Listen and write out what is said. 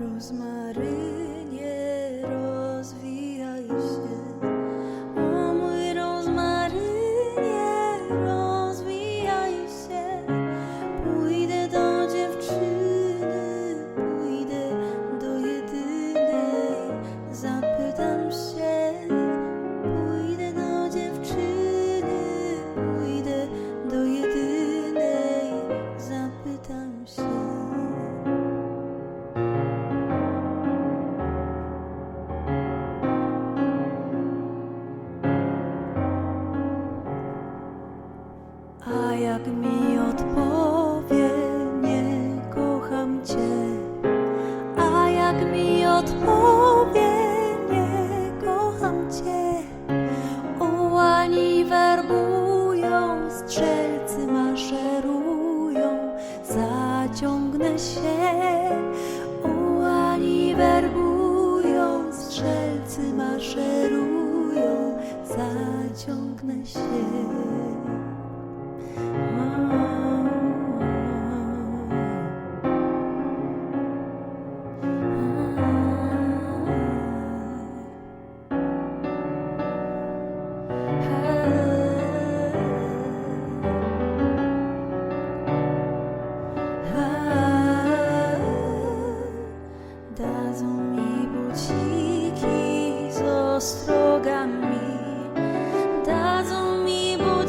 rozmarynie. Jak mi odpowie, nie kocham cię. A jak mi odpowie, nie kocham cię. Ułani werbują, strzelcy maszerują, zaciągnę się. Ułani werbują, strzelcy maszerują, zaciągnę się.